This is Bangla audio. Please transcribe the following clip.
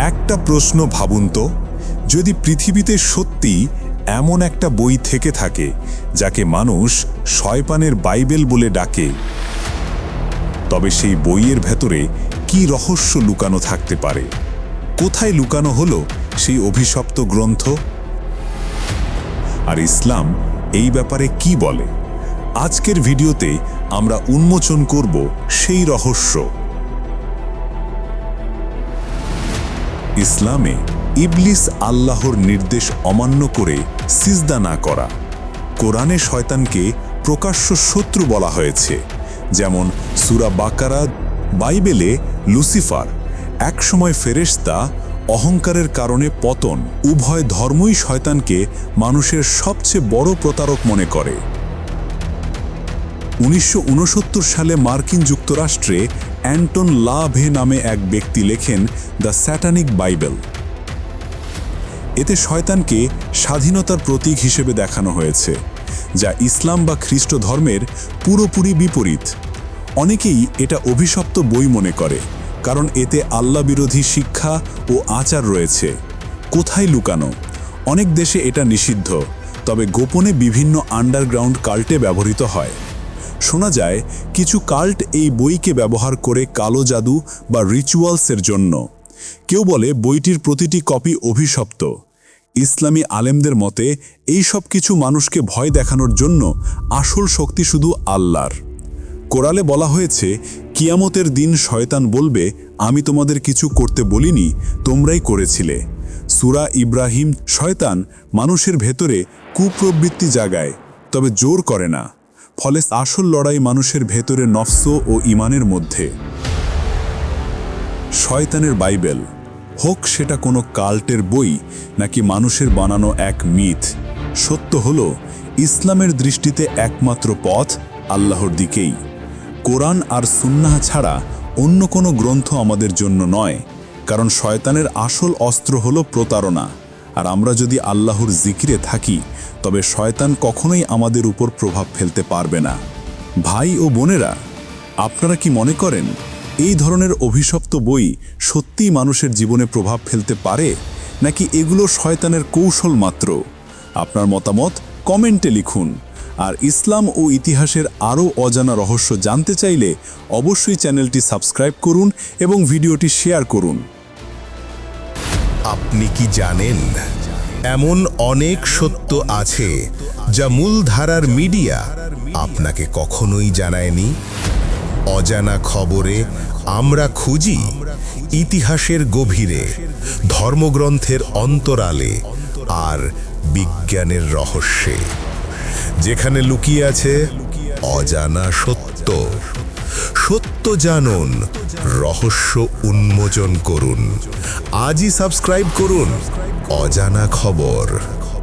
একটা প্রশ্ন ভাবুন তো, যদি পৃথিবীতে সত্যি এমন একটা বই থেকে থাকে, যাকে মানুষ শয়পানের বাইবেল বলে ডাকে, তবে সেই বইয়ের ভেতরে কি রহস্য লুকানো থাকতে পারে? কোথায় লুকানো হলো সেই অভিশপ্ত গ্রন্থ? আর ইসলাম এই ব্যাপারে কি বলে? আজকের ভিডিওতে আমরা উন্মোচন করব সেই রহস্য। ইসলামে ইবলিস আল্লাহর নির্দেশ অমান্য করে সিজদা না করা। কোরআনে শয়তানকে প্রকাশ্য শত্রু বলা হয়েছে, যেমন সুরা বাকারা, বাইবেলে লুসিফার, একসময় ফেরেশতা অহংকারের কারণে পতন, উভয় ধর্মই শয়তানকে মানুষের সবচেয়ে বড় প্রতারক মনে করে। উনিশশো উনসত্তর সালে মার্কিন যুক্তরাষ্ট্রে অ্যান্টন লাভে নামে এক ব্যক্তি লেখেন দ্য স্যাটানিক বাইবেল। এতে শয়তানকে স্বাধীনতার প্রতীক হিসেবে দেখানো হয়েছে, যা ইসলাম বা খ্রিস্ট ধর্মের পুরোপুরি বিপরীত। অনেকেই এটা অভিশপ্ত বই মনে করে, কারণ এতে আল্লাহ বিরোধী শিক্ষা ও আচার রয়েছে। কোথায় লুকানো? অনেক দেশে এটা নিষিদ্ধ, তবে গোপনে বিভিন্ন আন্ডারগ্রাউন্ড কাল্টে ব্যবহৃত হয়। শোনা যায়, কিছু কাল্ট এই বইকে ব্যবহার করে কালো জাদু বা রিচুয়ালসের জন্য। কেউ বলে বইটির প্রতিটি কপি অভিশপ্ত। ইসলামী আলেমদের মতে, এই সব কিছু মানুষকে ভয় দেখানোর জন্য আসল শক্তি শুধু আল্লাহর। কোরালে বলা হয়েছে, কিয়ামতের দিন শয়তান বলবে, আমি তোমাদের কিছু করতে বলিনি, তোমরাই করেছিলে। সুরা ইব্রাহিম শয়তান মানুষের ভেতরে কুপ্রবৃত্তি জাগায়, তবে জোর করে না। ফলে আসল লড়াই মানুষের ভেতরে নফস ও ইমানের মধ্যে। শয়তানের বাইবেল, হোক সেটা কোনো কাল্টের বই নাকি মানুষের বানানো এক মিথ। সত্য হল, ইসলামের দৃষ্টিতে একমাত্র পথ আল্লাহর দিকেই। কোরআন আর সুন্নাহ ছাড়া অন্য কোনো গ্রন্থ আমাদের জন্য নয়, কারণ শয়তানের আসল অস্ত্র হল প্রতারণা। আর আমরা যদি আল্লাহর জিকিরে থাকি, তবে শয়তান কখনোই আমাদের উপর প্রভাব ফেলতে পারবে না। ভাই ও বোনেরা, আপনারা কি মনে করেন, এই ধরনের অভিশপ্ত বই সত্যিই মানুষের জীবনে প্রভাব ফেলতে পারে, নাকি এগুলো শয়তানের কৌশল মাত্র? আপনার মতামত কমেন্টে লিখুন। আর ইসলাম ও ইতিহাসের আরও অজানা রহস্য জানতে চাইলে অবশ্যই চ্যানেলটি সাবস্ক্রাইব করুন এবং ভিডিওটি শেয়ার করুন। আপনি কি জানেন? এমন অনেক সত্য আছে যা মূলধারার মিডিয়া আপনাকে কখনোই জানায়নি। অজানা খবরে আমরা খুঁজি ইতিহাসের গভীরে, ধর্মগ্রন্থের অন্তরালে আর বিজ্ঞানের রহস্যে, যেখানে লুকিয়ে আছে অজানা সত্য। সত্য জানুন রহস্য উন্মোচন করুন। আজই সাবস্ক্রাইব করুন। অজানা খবর।